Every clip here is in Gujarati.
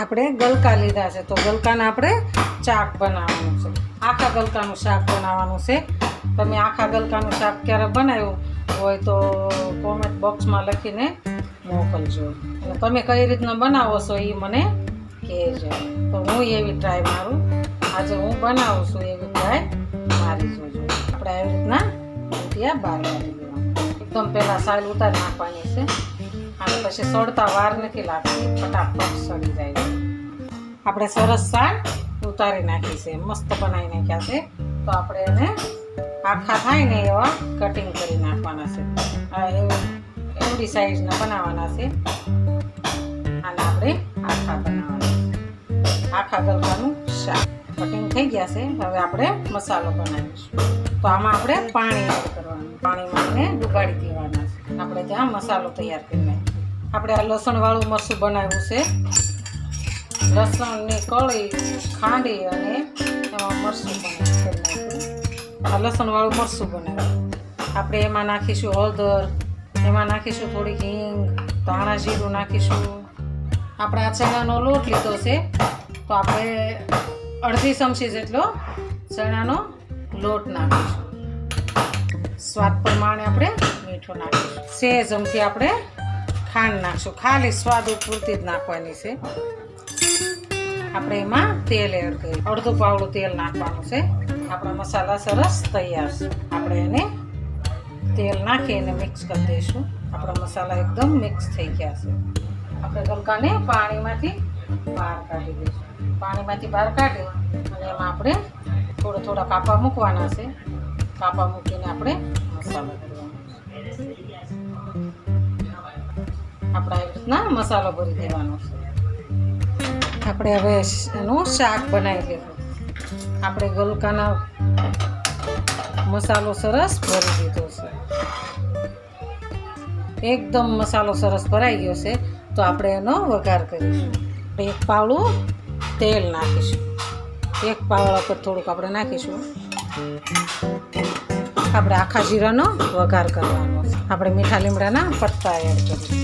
આપણે ગલકા લીધા છે. તો ગલકાને આપણે શાક બનાવવાનું છે. આખા ગલકાનું શાક બનાવવાનું છે. તમે આખા ગલકાનું શાક ક્યારે બનાવ્યું હોય તો કોમેન્ટ બોક્સમાં લખીને મોકલજો. તમે કઈ રીતના બનાવો છો એ મને કહેજો. તો હું એવી ટ્રાય મારું. આજે હું બનાવું છું એવી ટ્રાય મારી જોજો. આપણે આવી રીતના બહાર કાઢી દેવાના એકદમ પહેલાં સાલ ઉતારી નાખવાની છે. અને પછી સળતા વાર નથી લાગતી. ફટાફટ સળી જાય છે. આપણે સરસ શાક ઉતારી નાખી છે. મસ્ત બનાવી નાખ્યા છે. તો આપણે એને આખા થાય ને એવા કટિંગ કરી નાખવાના છે. એવડી સાઈઝના બનાવવાના છે. અને આપણે આખા બનાવવાના આખા ગલકાનું શાક. કટિંગ થઈ ગયા છે. હવે આપણે મસાલો બનાવીશું. તો આમાં આપણે પાણી એડ કરવાનું. પાણીમાં એને ડુબાડી દેવાના છે. આપણે ત્યાં મસાલો તૈયાર કરી આપણે આ લસણવાળું મરચું બનાવ્યું છે. લસણની કળી ખાંડી અને એમાં મરચું બનાવ્યું આ લસણવાળું મરચું બનાવ્યું. આપણે એમાં નાખીશું હળદર, એમાં નાખીશું થોડીક હિંગ, ધાણા જીરું નાખીશું. આપણે આ ચણાનો લોટ લીધો છે, તો આપણે અડધી ચમચી જેટલો ચણાનો લોટ નાખીશું. સ્વાદ પ્રમાણે આપણે મીઠું નાખીશું. સેજ ચમચી આપણે ખાંડ નાખશું. ખાલી સ્વાદ પૂરતી જ નાખવાની છે. આપણે એમાં તેલ એડ કરી અડધું પાવડું તેલ નાખવાનું છે. આપણા મસાલા સરસ તૈયાર છે. આપણે એને તેલ નાખી એને મિક્સ કરી દઈશું. આપણા મસાલા એકદમ મિક્સ થઈ ગયા છે. આપણે ગલકાને પાણીમાંથી બહાર કાઢી દઈશું. પાણીમાંથી બહાર કાઢી અને એમાં આપણે થોડા થોડા કાપા મૂકવાના છે. કાપા મૂકીને આપણે મસાલો કરવાનો છે. આપણે રીતના મસાલો ભરી દેવાનો છે. આપણે હવે એનું શાક બનાવી દીધું આપણે ગલકાના મસાલો સરસ ભરી દીધો છે. એકદમ મસાલો સરસ ભરાઈ ગયો છે, તો આપણે એનો વઘાર કરીશું. એક પાવડું તેલ નાખીશું. એક પાવડા પર થોડુંક આપણે નાખીશું. આપણે આખા જીરાનો વઘાર કરવાનો આપણે મીઠા લીમડાના પત્તા એડ કરીશું.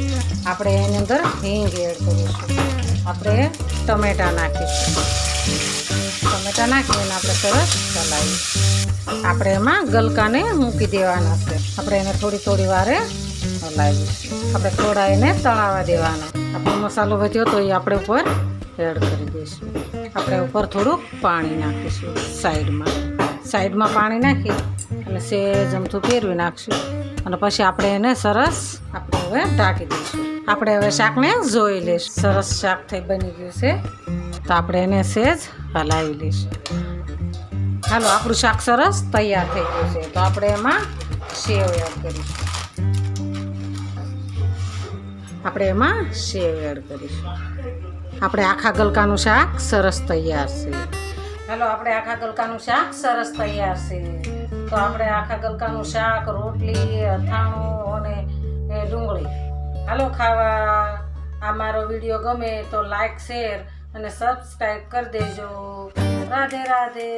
આપણે એની અંદર હિંગ એડ કરીશું. આપણે ટમેટા નાખીશું. ટમેટા નાખીને આપણે સરસ ચલાવીશું આપણે એમાં ગલકાને મૂકી દેવાના છે. આપણે એને થોડી થોડી વારે હલાવીશું. આપણે થોડા એને તળાવા દેવાના. આપણો મસાલો વધ્યો તો એ આપણે ઉપર એડ કરી દઈશું. આપણે ઉપર થોડુંક પાણી નાખીશું સાઈડમાં. સાઈડમાં પાણી નાખી અને સેજ અમથું ફેરવી નાખશું. અને પછી આપણે એને સરસ આપણે હવે ઢાંકી દઈશું. આપણે હવે શાકને જોઈ લઈશું. સરસ શાક થઈ બની ગયું છે. તો આપણે એને સેજ હલાવી લઈશું. હાલો, આપણું શાક સરસ તૈયાર થઈ ગયું છે. તો આપણે એમાં સેવ એડ કરીશું. આપણે એમાં સેવ એડ કરીશું. આપણે આખા ગલકાનું શાક સરસ તૈયાર છે. હાલો, આપણે આખા ગલકાનું શાક સરસ તૈયાર છે. તો આપણે આખા ગલકાનું શાક, રોટલી, અથાણું અને ડુંગળી. હાલો, ખાવા. આ મારો વીડિયો ગમે તો લાઈક, શેર અને સબસ્ક્રાઈબ કરી દેજો. રાધે રાધે.